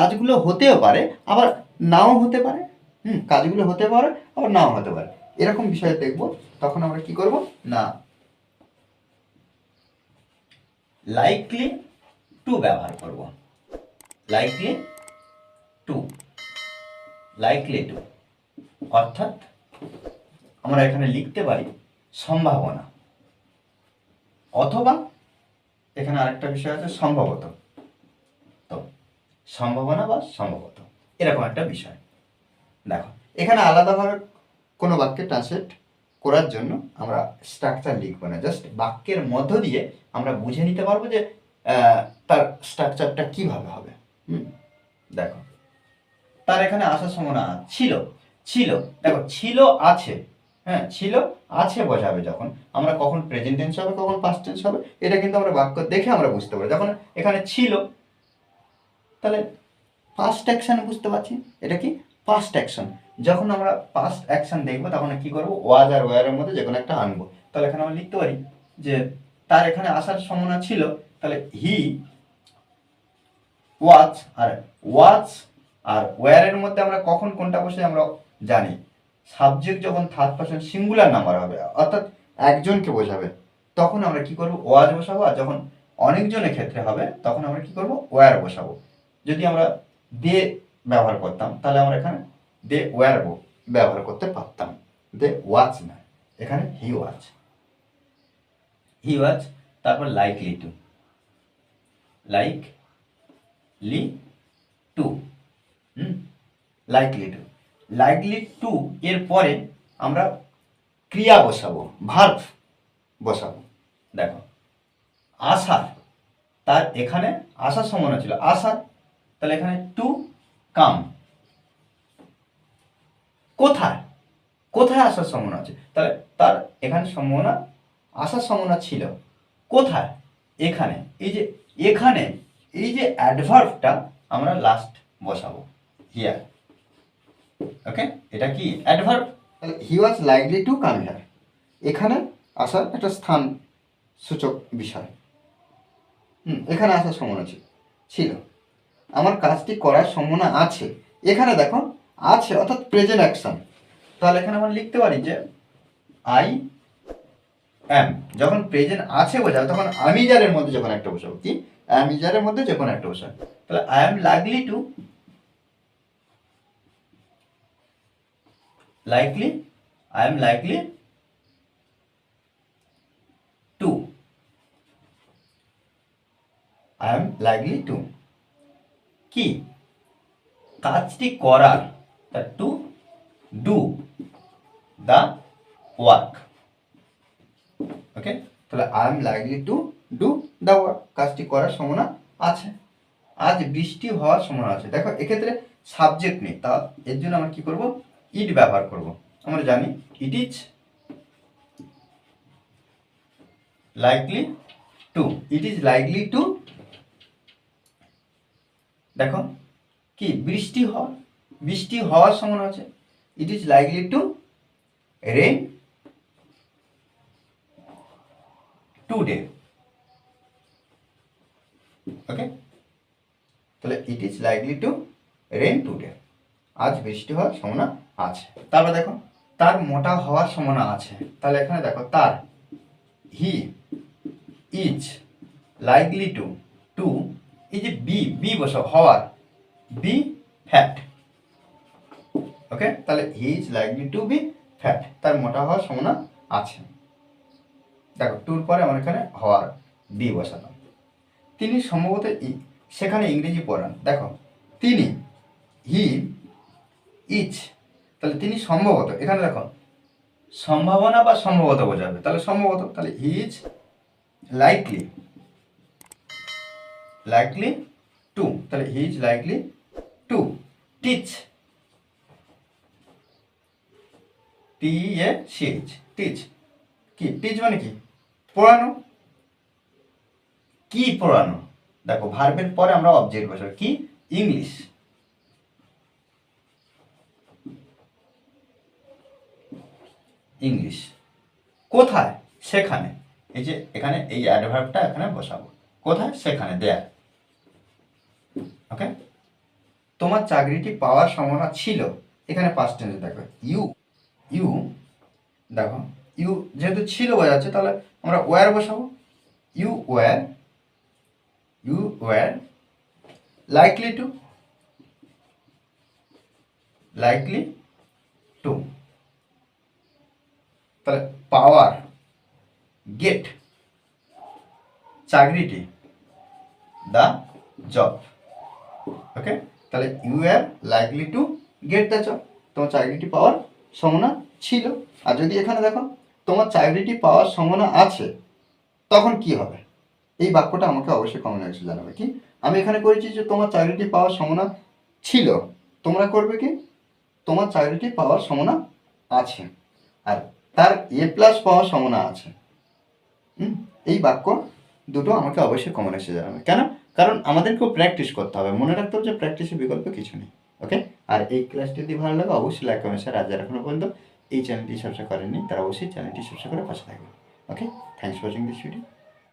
কাজগুলো হতেও পারে, আবার নাও হতে পারে, হুম, কাজগুলো হতে পারে, আবার নাও হতে পারে। এরকম বিষয়ে দেখব, তখন আমরা কি করব? না। লাইকলি টু ব্যবহার করব। লাইকলি টু লাইকলি টু অর্থাৎ আমরা এখানে লিখতে পারি সম্ভাবনা। অথবা এখানে আরেকটা বিষয় আছে, সম্ভবত। সম্ভাবনা বা সম্ভবত? এরকম একটা বিষয়। দেখো, এখানে আলাদাভাবে কোনো বাক্যে ট্রান্সলেট করার জন্য আমরা স্ট্রাকচার লিখব না। জাস্ট বাক্যের মধ্য দিয়ে আমরা বুঝে নিতে পারব যে তার স্ট্রাকচারটা কীভাবে হবে। হুম? দেখো, তার এখানে আসার সম্ভাবনা ছিল। ছিল, দেখো, ছিল, আছে। হ্যাঁ ছিল, আছে বোঝাবে যখন। আমরা কখন প্রেজেন্ট টেন্স হবে, কখন পাস্ট টেন্স হবে, এটা কিন্তু আমরা বাক্য দেখে আমরা বুঝতে পারি যখন এখানে ছিল তাহলে পাস্ট অ্যাকশন বুঝতে পারছি। এটা কি? পাস্ট অ্যাকশন যখন আমরা পাস্ট অ্যাকশন দেখব, তখন কি করব? ওয়াজ আর ওয়ারের মধ্যে যে কোনো একটা আনব। তাহলে এখানে আমরা লিখতে পারি যে, তার এখানে আসার সম্ভাবনা ছিল, তাহলে হি ওয়াচ আর ওয়াচ আর ওয়ারের মধ্যে আমরা কখন কোনটা বসে আমরা জানি। সাবজেক্ট যখন থার্ড পার্সন সিঙ্গুলার নাম্বার হবে, অর্থাৎ একজনকে বোঝাবে, তখন আমরা কি করব? ওয়াজ বসাবো, আর যখন অনেকজনের ক্ষেত্রে হবে, তখন আমরা কি করব? ওয়ার বসাবো। যদি আমরা দে ব্যবহার করতাম, তাহলে আমরা এখানে দে ওয়ার ব্যবহার করতে পারতাম। দে ওয়াচ না, এখানে হি ওয়াচ। হি ওয়াচ, তারপর likely to. Likely to likely to. Likely to এর পরে আমরা ক্রিয়া বসাবো ভার্ভ বসাবো। দেখো, আসার, তার এখানে আসার সম্ভাবনা ছিল। আসার তাহলে এখানে টু কাম কোথায়? কোথায় আসার সম্ভাবনা আছে? তাহলে তার এখানে সম্ভাবনা, আসার সম্ভাবনা ছিল। কোথায়? এখানে। এই যে এখানে, এই যে অ্যাডভার্বটা আমরা লাস্ট বসাবো। হিয়ার ওকে এটা কি? Adverb he was likely to come here এখানে আসার একটা স্থান সূচক বিষয়। হুম, এখানে আসার সম্ভাবনা ছিল ছিল। আমার কাজটি করার সম্ভাবনা আছে। এখানে দেখো, আছে অর্থাৎ প্রেজেন্ট অ্যাকশন তাহলে এখানে আমরা লিখতে পারি যে আই অ্যাম যখন প্রেজেন্ট আছে বোঝাবে তখন আমি যারের মধ্যে যখন একটা বসাবো, কি? আমি যারের মধ্যে যখন একটা বসাবো। তাহলে I am likely to likely I am likely to I am likely to কি? কাজটি করার to do the work okay তাহলে I am likely to do the work কাজটি করার সম্ভাবনা আছে। আজ বৃষ্টি হওয়ার সম্ভাবনা আছে। দেখো, এক্ষেত্রে সাবজেক্ট নেই। তা এর জন্য আমরা কি করব? ইট ব্যবহার করব। আমরা জানি it is likely to it is likely to দেখো, কি? বৃষ্টি হওয়া বৃষ্টি হওয়ার সম্ভাবনা আছে। It is likely to rain today okay তাহলে it is likely to rain today আজ বৃষ্টি হওয়ার সম্ভাবনা আছে। তারপর দেখো, তার মোটা হওয়ার সম্ভাবনা আছে। তাহলে এখানে দেখো, তার he is likely to to এই যে বি বি বসাও, হওয়ার। বি ফ্যাট ওকে তাহলে he is likely to be fat তার মোটা হওয়ার সম্ভাবনা আছে। দেখো টুর পরে আমার এখানে হওয়ার বি বসালাম। তিনি সম্ভবত সেখানে ইংরেজি পড়ান। দেখো, তিনি হি ইচ তাহলে তিনি সম্ভবত, এখানে দেখো, সম্ভাবনা বা সম্ভবত বোঝাবে। তাহলে সম্ভবত, তাহলে he is likely likely to তাহলে he is likely to teach T A C H teach কি? টিচ মানে কি? পড়ানো। কি পড়ানো? দেখো ভার্বের পরে আমরা অবজেক্ট বসাবো। কি? ইংলিশ ইংলিশ কোথায়? সেখানে। এই যে, এখানে, এই অ্যাডভার্বটা এখানে বসাবো। কোথায়? সেখানে দেয়ার ওকে তোমার চাকরিটি পাওয়ার সম্ভাবনা ছিল। এখানে পাস্ট টেন্সে দেখো। ইউ ইউ দেখো ইউ যেহেতু ছিল বোঝাচ্ছে তাহলে আমরা ওয়ার বসাবো? You were you were likely to likely to তাহলে পাওয়ার গেট চাকরিটি দ্য জব ওকে তাহলে you are likely to get the job তোমার চাকরিটি পাওয়ার সম্ভাবনা ছিল। আর যদি এখানে দেখো, তোমার চাকরিটি পাওয়ার সম্ভাবনা আছে, তখন কি হবে? এই বাক্যটা আমাকে অবশ্যই কমেন্ট বক্সে জানাবে, কি? আমি এখানে করেছি যে তোমার চাকরিটি পাওয়ার সম্ভাবনা ছিল। তোমরা করবে কি? তোমার চাকরিটি পাওয়ার সম্ভাবনা আছে। আর তার এ প্লাস পাওয়ার সম্ভাবনা আছে। এই বাক্য দুটো আমাকে অবশ্যই কমন এসে জানাবে। কেন? কারণ আমাদেরকেও প্র্যাকটিস করতে হবে। মনে রাখতে হবে যে প্র্যাকটিসের বিকল্প কিছু নেই। ওকে আর এই ক্লাসটি যদি ভালো লাগে, অবশ্যই লাইক কমেন্ট শেয়ার আর যারা পর্যন্ত এই চ্যানেলটি সাবস্ক্রাইব করেননি, তারা অবশ্যই চ্যানেলটি সাবস্ক্রাইব করে পাশে থাকবে okay thanks for watching this video